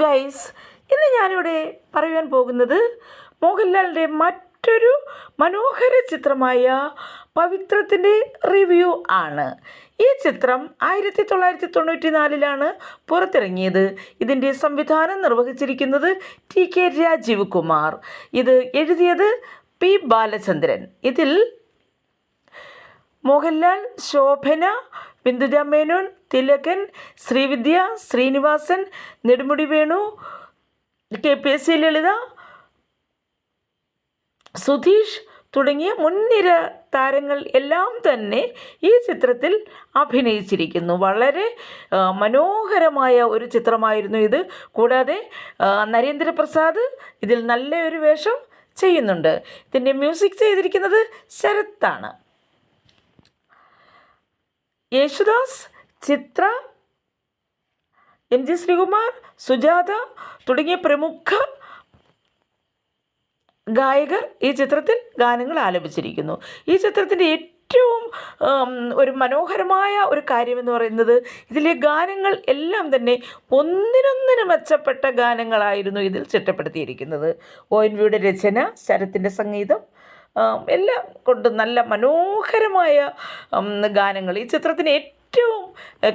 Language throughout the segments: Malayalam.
ഗൈസ് ഇന്ന് ഞാനിവിടെ പറയുവാൻ പോകുന്നത് മോഹൻലാലിന്റെ മറ്റൊരു മനോഹര ചിത്രമായ പവിത്രത്തിന്റെ റിവ്യൂ ആണ്. ഈ ചിത്രം ആയിരത്തി തൊള്ളായിരത്തി തൊണ്ണൂറ്റി നാലിലാണ് പുറത്തിറങ്ങിയത്. ഇതിന്റെ സംവിധാനം നിർവഹിച്ചിരിക്കുന്നത് ടി കെ രാജീവ് കുമാർ. ഇത് എഴുതിയത് പി ബാലചന്ദ്രൻ. ഇതിൽ Mohanlal Shobana Binduja Menon Thilakan Srividya Sreenivasan Nedumudi Venu K P S C Lalitha Sudheesh തുടങ്ങിയ മുൻനിര താരങ്ങൾ എല്ലാം തന്നെ ഈ ചിത്രത്തിൽ അഭിനയിച്ചിരിക്കുന്നു. വളരെ മനോഹരമായ ഒരു ചിത്രമായിരുന്നു ഇത്. കൂടാതെ നരേന്ദ്രപ്രസാദ് ഇതിൽ നല്ലൊരു വേഷം ചെയ്യുന്നുണ്ട്. ഇതിന്റെ മ്യൂസിക് ചെയ്തിരിക്കുന്നത് ശരത്താണ്. യേശുദാസ് ചിത്ര എം ജി ശ്രീകുമാർ സുജാത തുടങ്ങിയ പ്രമുഖ ഗായകർ ഈ ചിത്രത്തിൽ ഗാനങ്ങൾ ആലപിച്ചിരിക്കുന്നു. ഈ ചിത്രത്തിന്റെ ഏറ്റവും ഒരു മനോഹരമായ ഒരു കാര്യമെന്ന് പറയുന്നത് ഇതിലെ ഗാനങ്ങൾ എല്ലാം തന്നെ ഒന്നിനൊന്നിന് മെച്ചപ്പെട്ട ഗാനങ്ങളായിരുന്നു ഇതിൽ ചിട്ടപ്പെടുത്തിയിരിക്കുന്നത്. ഒ എൻ വിയുടെ രചന ശരത്തിന്റെ സംഗീതം എല്ലാം കൊണ്ട് നല്ല മനോഹരമായ ഗാനങ്ങൾ. ഈ ചിത്രത്തിന് ഏറ്റവും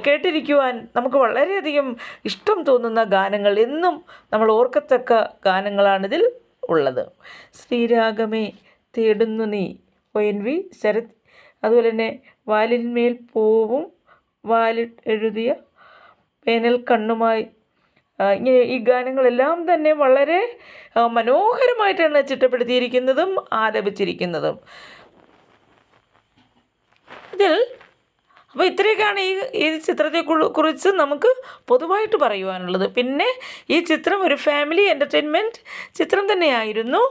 കേട്ടിരിക്കുവാൻ നമുക്ക് വളരെയധികം ഇഷ്ടം തോന്നുന്ന ഗാനങ്ങൾ എന്നും നമ്മൾ ഓർക്കത്തക്ക ഗാനങ്ങളാണിതിൽ ഉള്ളത്. ശ്രീരാഗമേ തേടുന്നു നീ ഒ എൻ വി ശരത്. അതുപോലെ തന്നെ വാലിന്മേൽ പൂവും വാലി എഴുതിയ വേനൽ കണ്ണുമായി ഇങ്ങനെ ഈ ഗാനങ്ങളെല്ലാം തന്നെ വളരെ മനോഹരമായിട്ടാണ് ചിട്ടപ്പെടുത്തിയിരിക്കുന്നതും ആലപിച്ചിരിക്കുന്നതും. ഇതിൽ അപ്പോൾ ഇത്രയൊക്കെയാണ് ഈ ഈ ചിത്രത്തെ കുറിച്ച് നമുക്ക് പൊതുവായിട്ട് പറയുവാനുള്ളത്. പിന്നെ ഈ ചിത്രം ഒരു ഫാമിലി എന്റർടൈൻമെന്റ് ചിത്രം തന്നെയായിരുന്നു.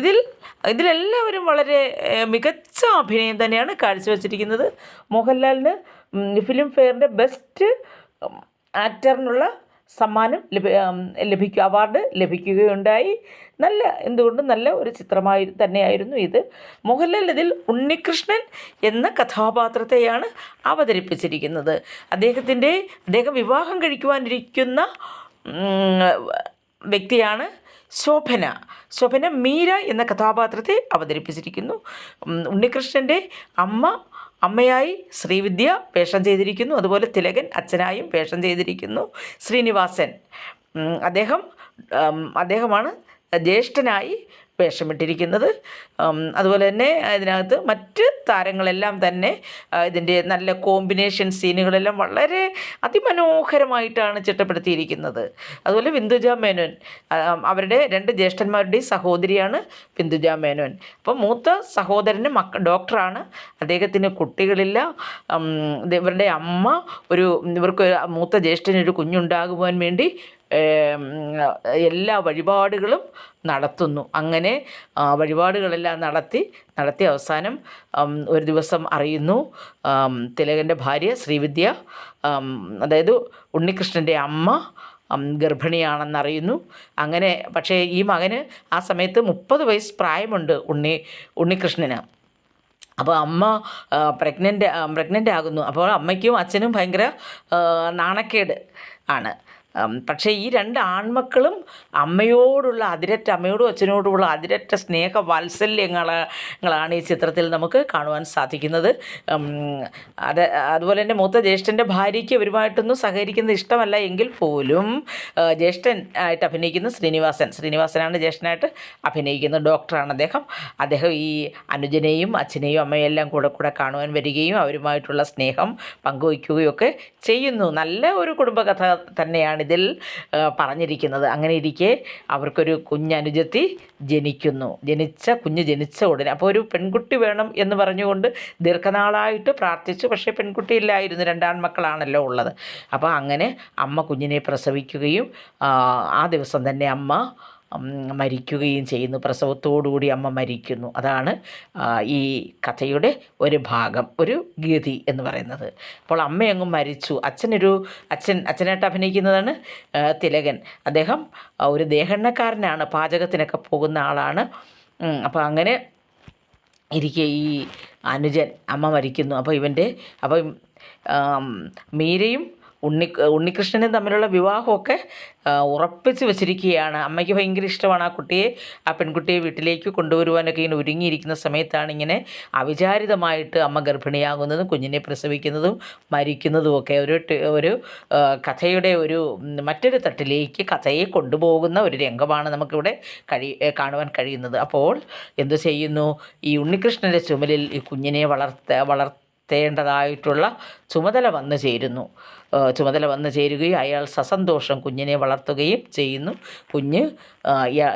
ഇതിൽ ഇതിലെല്ലാവരും വളരെ മികച്ച അഭിനയം തന്നെയാണ് കാഴ്ചവെച്ചിരിക്കുന്നത്. മോഹൻലാലിന് ഫിലിം ഫെയറിന്റെ ബെസ്റ്റ് ആക്ടറിനുള്ള സമ്മാനം ലഭി ലഭിക്കുക അവാർഡ് ലഭിക്കുകയുണ്ടായി. നല്ല എന്തുകൊണ്ടും നല്ല ഒരു ചിത്രമായി തന്നെയായിരുന്നു ഇത്. മോഹൻലാൽ ഇതിൽ ഉണ്ണികൃഷ്ണൻ എന്ന കഥാപാത്രത്തെയാണ് അവതരിപ്പിച്ചിരിക്കുന്നത്. അദ്ദേഹത്തിന്റെ അദ്ദേഹം വിവാഹം കഴിക്കുവാനിരിക്കുന്ന വ്യക്തിയാണ് ശോഭന. ശോഭന മീര എന്ന കഥാപാത്രത്തെ അവതരിപ്പിച്ചിരിക്കുന്നു. ഉണ്ണികൃഷ്ണന്റെ അമ്മ അമ്മയായി ശ്രീവിദ്യ വേഷം ചെയ്തിരിക്കുന്നു. അതുപോലെ തിലകൻ അച്ഛനായും വേഷം ചെയ്തിരിക്കുന്നു. ശ്രീനിവാസൻ. അദ്ദേഹം അദ്ദേഹമാണ് ജ്യേഷ്ഠനായി വേഷമിട്ടിരിക്കുന്നത്. അതുപോലെ തന്നെ ഇതിനകത്ത് മറ്റ് താരങ്ങളെല്ലാം തന്നെ ഇതിന്റെ നല്ല കോമ്പിനേഷൻ സീനുകളെല്ലാം വളരെ അതിമനോഹരമായിട്ടാണ് ചിട്ടപ്പെടുത്തിയിരിക്കുന്നത്. അതുപോലെ ബിന്ദുജ മേനോൻ അവരുടെ രണ്ട് ജ്യേഷ്ഠന്മാരുടെയും സഹോദരിയാണ് ബിന്ദുജ മേനോൻ. അപ്പോൾ മൂത്ത സഹോദരന് മക്ക ഡോക്ടറാണ്. അദ്ദേഹത്തിന് കുട്ടികളില്ല. ഇവരുടെ അമ്മ ഒരു ഇവർക്ക് മൂത്ത ജ്യേഷ്ഠനൊരു കുഞ്ഞുണ്ടാകുവാൻ വേണ്ടി എല്ലാ വഴിപാടുകളും നടത്തുന്നു. അങ്ങനെ വഴിപാടുകളെല്ലാം നടത്തി നടത്തി അവസാനം ഒരു ദിവസം അറിയുന്നു തിലകന്റെ ഭാര്യ ശ്രീവിദ്യ അതായത് ഉണ്ണികൃഷ്ണന്റെ അമ്മ ഗർഭിണിയാണെന്നറിയുന്നു. അങ്ങനെ പക്ഷേ ഈ മകന് ആ സമയത്ത് മുപ്പത് വയസ്സ് പ്രായമുണ്ട് ഉണ്ണി ഉണ്ണികൃഷ്ണന്. അപ്പോൾ അമ്മ പ്രഗ്നന്റ് പ്രഗ്നന്റ് ആകുന്നു. അപ്പോൾ അമ്മയ്ക്കും അച്ഛനും ഭയങ്കര നാണക്കേട് ആണ്. പക്ഷേ ഈ രണ്ട് ആൺമക്കളും അമ്മയോടുള്ള അതിരറ്റ അമ്മയോടും അച്ഛനോടുമുള്ള അതിരറ്റ സ്നേഹ വാത്സല്യങ്ങളാണ് ഈ ചിത്രത്തിൽ നമുക്ക് കാണുവാൻ സാധിക്കുന്നത്. അത് അതുപോലെ തന്നെ മൂത്ത ജ്യേഷ്ഠന്റെ ഭാര്യയ്ക്ക് ഇവരുമായിട്ടൊന്നും സഹകരിക്കുന്നത് ഇഷ്ടമല്ല എങ്കിൽ പോലും ജ്യേഷ്ഠൻ ആയിട്ട് അഭിനയിക്കുന്ന ശ്രീനിവാസൻ ശ്രീനിവാസനാണ് ജ്യേഷ്ഠനായിട്ട് അഭിനയിക്കുന്നത് ഡോക്ടറാണ് അദ്ദേഹം. അദ്ദേഹം ഈ അനുജനെയും അച്ഛനെയും അമ്മയും എല്ലാം കൂടെ കൂടെ കാണുവാൻ വരികയും അവരുമായിട്ടുള്ള സ്നേഹം പങ്കുവയ്ക്കുകയും ഒക്കെ ചെയ്യുന്നു. നല്ല ഒരു കുടുംബകഥ തന്നെയാണിതിൽ ആ, പറഞ്ഞിരിക്കുന്നത്. അങ്ങനെ ഇരിക്കെ അവർക്കൊരു കുഞ്ഞനുജത്തി ജനിക്കുന്നു. ജനിച്ച കുഞ്ഞ് ജനിച്ച ഉടനെ. അപ്പോൾ ഒരു പെൺകുട്ടി വേണം എന്ന് പറഞ്ഞുകൊണ്ട് ദീർഘനാളായിട്ട് പ്രാർത്ഥിച്ചു. പക്ഷേ പെൺകുട്ടിയില്ലായിരുന്നു. രണ്ടാൺമക്കളാണല്ലോ ഉള്ളത്. അപ്പോൾ അങ്ങനെ അമ്മ കുഞ്ഞിനെ പ്രസവിക്കുകയും ആ, ദിവസം തന്നെ അമ്മ മരിക്കുകയും ചെയ്യുന്നു. പ്രസവത്തോടുകൂടി അമ്മ മരിക്കുന്നു. അതാണ് ഈ കഥയുടെ ഒരു ഭാഗം ഒരു ഗതി എന്ന് പറയുന്നത്. അപ്പോൾ അമ്മയങ്ങ് മരിച്ചു. അച്ഛനൊരു അച്ഛൻ അച്ഛനായിട്ട് അഭിനയിക്കുന്നതാണ് തിലകൻ. അദ്ദേഹം ഒരു ദേഹണ്ണക്കാരനാണ്. പാചകത്തിനൊക്കെ പോകുന്ന ആളാണ്. അപ്പോൾ അങ്ങനെ ഇരിക്കെ ഈ അനുജൻ അമ്മ മരിക്കുന്നു. അപ്പോൾ ഇവന്റെ അപ്പം മീരയും ഉണ്ണി ഉണ്ണികൃഷ്ണനും തമ്മിലുള്ള വിവാഹമൊക്കെ ഉറപ്പിച്ച് വെച്ചിരിക്കുകയാണ്. അമ്മയ്ക്ക് ഭയങ്കര ഇഷ്ടമാണ് ആ കുട്ടിയെ ആ പെൺകുട്ടിയെ വീട്ടിലേക്ക് കൊണ്ടുവരുവാനൊക്കെ ഇങ്ങനെ ഒരുങ്ങിയിരിക്കുന്ന സമയത്താണ് ഇങ്ങനെ അവിചാരിതമായിട്ട് അമ്മ ഗർഭിണിയാകുന്നതും കുഞ്ഞിനെ പ്രസവിക്കുന്നതും മരിക്കുന്നതും ഒക്കെ ഒരു ഒരു കഥയുടെ ഒരു മറ്റൊരു തട്ടിലേക്ക് കഥയെ കൊണ്ടുപോകുന്ന ഒരു രംഗമാണ് നമുക്കിവിടെ കഴി കാണുവാൻ കഴിയുന്നത്. അപ്പോൾ എന്തു ചെയ്യുന്നു? ഈ ഉണ്ണികൃഷ്ണന്റെ ചുമലിൽ ഈ കുഞ്ഞിനെ വളർത്ത വളർത്തേണ്ടതായിട്ടുള്ള ചുമതല വന്നു ചേരുന്നു. ചുമതല വന്നു ചേരുകയും അയാൾ സസന്തോഷം കുഞ്ഞിനെ വളർത്തുകയും ചെയ്യുന്നു. കുഞ്ഞ്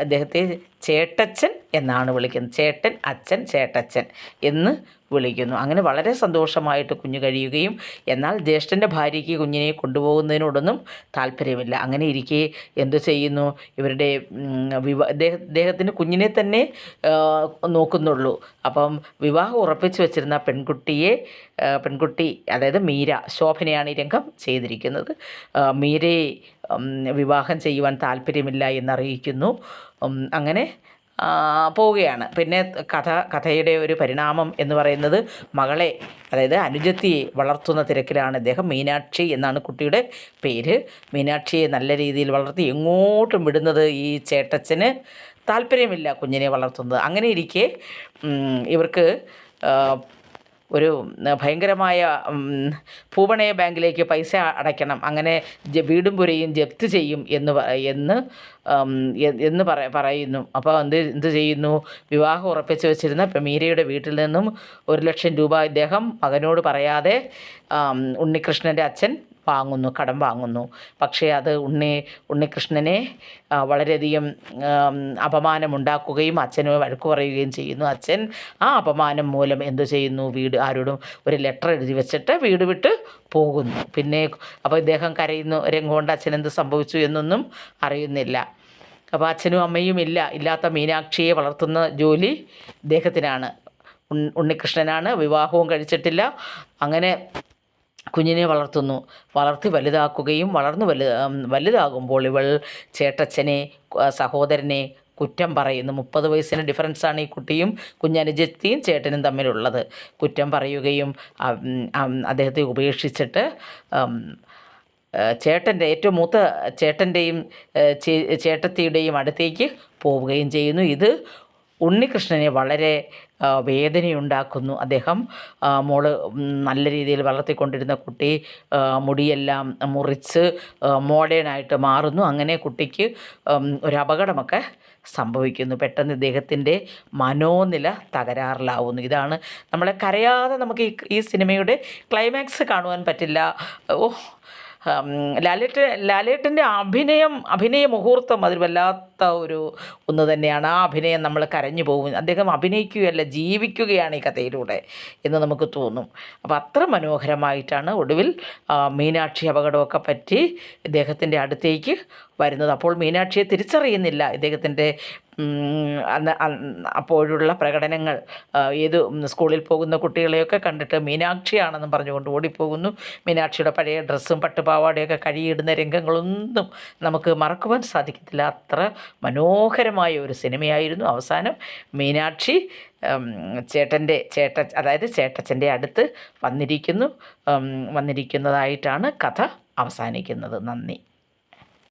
അദ്ദേഹത്തെ ചേട്ടച്ചൻ എന്നാണ് വിളിക്കുന്നത്. ചേട്ടൻ അച്ഛൻ ചേട്ടച്ചൻ എന്ന് വിളിക്കുന്നു. അങ്ങനെ വളരെ സന്തോഷമായിട്ട് കുഞ്ഞു കഴിയുകയും എന്നാൽ ജ്യേഷ്ഠന്റെ ഭാര്യയ്ക്ക് കുഞ്ഞിനെ കൊണ്ടുപോകുന്നതിനോടൊന്നും താല്പര്യമില്ല. അങ്ങനെ ഇരിക്കെ എന്തു ചെയ്യുന്നു? ഇവരുടെ വിവാഹ അദ്ദേഹത്തിന് കുഞ്ഞിനെ തന്നെ നോക്കുന്നുള്ളൂ. അപ്പം വിവാഹം ഉറപ്പിച്ചു വെച്ചിരുന്ന പെൺകുട്ടിയെ പെൺകുട്ടി അതായത് മീര ശോഭനയാണ് ഈ രംഗം ചെയ്തിരിക്കുന്നത്. മീരെ വിവാഹം ചെയ്യുവാൻ താല്പര്യമില്ല എന്നറിയിക്കുന്നു. അങ്ങനെ പോവുകയാണ്. പിന്നെ കഥ കഥയുടെ ഒരു പരിണാമം എന്ന് പറയുന്നത് മകളെ അതായത് അനുജത്തിയെ വളർത്തുന്ന തിരക്കിലാണ് അദ്ദേഹം മീനാക്ഷി എന്നാണ് കുട്ടിയുടെ പേര്. മീനാക്ഷിയെ നല്ല രീതിയിൽ വളർത്തി എങ്ങോട്ടും വിടുന്നത് ഈ ചേട്ടച്ചന് താല്പര്യമില്ല കുഞ്ഞിനെ വളർത്തുന്നത്. അങ്ങനെ ഇരിക്കെ ഇവർക്ക് ഒരു ഭയങ്കരമായ ഭൂപണയ ബാങ്കിലേക്ക് പൈസ അടയ്ക്കണം. അങ്ങനെ വീടും പുരയും ജപ്ത് ചെയ്യും എന്ന് എന്ന് എന്ന് പറ പറയുന്നു. അപ്പോൾ എന്ത് എന്ത് ചെയ്യുന്നു? വിവാഹം ഉറപ്പിച്ച് വെച്ചിരുന്ന മീരയുടെ വീട്ടിൽ നിന്നും ഒരു ലക്ഷം രൂപ ഇദ്ദേഹം മകനോട് പറയാതെ ഉണ്ണികൃഷ്ണന്റെ അച്ഛൻ വാങ്ങുന്നു കടം വാങ്ങുന്നു. പക്ഷേ അത് ഉണ്ണി ഉണ്ണികൃഷ്ണനെ വളരെയധികം അപമാനമുണ്ടാക്കുകയും അച്ഛന് വഴക്ക് പറയുകയും ചെയ്യുന്നു. അച്ഛൻ ആ അപമാനം മൂലം എന്തു ചെയ്യുന്നു? വീട് ആരോടും ഒരു ലെറ്റർ എഴുതി വെച്ചിട്ട് വീട് വിട്ട് പോകുന്നു. പിന്നെ അപ്പോൾ ഇദ്ദേഹം കരയുന്നു രംഗോണ്ട് അച്ഛൻ എന്ത് സംഭവിച്ചു എന്നൊന്നും അറിയുന്നില്ല. അപ്പോൾ അച്ഛനും അമ്മയും ഇല്ല. ഇല്ലാത്ത മീനാക്ഷിയെ വളർത്തുന്ന ജോലി ഇദ്ദേഹത്തിനാണ്. ഉണ്ണികൃഷ്ണനാണ്. വിവാഹവും കഴിച്ചിട്ടില്ല. അങ്ങനെ കുഞ്ഞിനെ വളർത്തുന്നു. വളർത്തി വലുതാക്കുകയും വളർന്നു വലു വലുതാകുമ്പോൾ ഇവൾ ചേട്ടച്ചനെ സഹോദരനെ കുറ്റം പറയുന്നു. മുപ്പത് വയസ്സിന് ഡിഫറൻസാണ് ഈ കുട്ടിയും കുഞ്ഞനുജത്തിയും ചേട്ടനും തമ്മിലുള്ളത്. കുറ്റം പറയുകയും അദ്ദേഹത്തെ ഉപേക്ഷിച്ചിട്ട് ചേട്ടന്റെ ഏറ്റവും മൂത്ത ചേട്ടന്റെയും ചേട്ടത്തിയുടെയും അടുത്തേക്ക് പോവുകയും ചെയ്യുന്നു. ഇത് ഉണ്ണികൃഷ്ണനെ വളരെ വേദനയുണ്ടാക്കുന്നു. അദ്ദേഹം മോൾ നല്ല രീതിയിൽ വളർത്തിക്കൊണ്ടിരുന്ന കുട്ടി മുടിയെല്ലാം മുറിച്ച് മോഡേണായിട്ട് മാറുന്നു. അങ്ങനെ കുട്ടിക്ക് ഒരു അപകടമൊക്കെ സംഭവിക്കുന്നു. പെട്ടെന്ന് ഇദ്ദേഹത്തിന്റെ മനോനില തകരാറിലാവുന്നു. ഇതാണ് നമ്മളെ കരയാതെ നമുക്ക് ഈ സിനിമയുടെ ക്ലൈമാക്സ് കാണുവാൻ പറ്റില്ല. ഓ ലാലേട്ട ലാലേട്ടന്റെ അഭിനയം അഭിനയ മുഹൂർത്തം അതിൽ വല്ലാത്ത ഒരു ഒന്ന് തന്നെയാണ്. ആ അഭിനയം നമ്മൾ കരഞ്ഞു പോകും. അദ്ദേഹം അഭിനയിക്കുകയല്ല ജീവിക്കുകയാണ് ഈ കഥയിലൂടെ എന്ന് നമുക്ക് തോന്നും. അപ്പോൾ അത്ര മനോഹരമായിട്ടാണ് ഒടുവിൽ മീനാക്ഷി അപകടമൊക്കെ പറ്റി ഇദ്ദേഹത്തിന്റെ അടുത്തേക്ക് വരുന്നത്. അപ്പോൾ മീനാക്ഷിയെ തിരിച്ചറിയുന്നില്ല ഇദ്ദേഹത്തിന്റെ അന്ന് അപ്പോഴുള്ള പ്രകടനങ്ങൾ ഏത് സ്കൂളിൽ പോകുന്ന കുട്ടികളെയൊക്കെ കണ്ടിട്ട് മീനാക്ഷിയാണെന്നും പറഞ്ഞുകൊണ്ട് ഓടിപ്പോകുന്നു. മീനാക്ഷിയുടെ പഴയ ഡ്രസ്സും പട്ടുപാവാടയൊക്കെ കഴിയിടുന്ന രംഗങ്ങളൊന്നും നമുക്ക് മറക്കുവാൻ സാധിക്കത്തില്ല. അത്ര മനോഹരമായ ഒരു സിനിമയായിരുന്നു അവസാനം. മീനാക്ഷി ചേട്ടന്റെ ചേട്ട അതായത് ചേട്ടച്ചന്റെ അടുത്ത് വന്നിരിക്കുന്നു. വന്നിരിക്കുന്നതായിട്ടാണ് കഥ അവസാനിക്കുന്നത്. നന്ദി.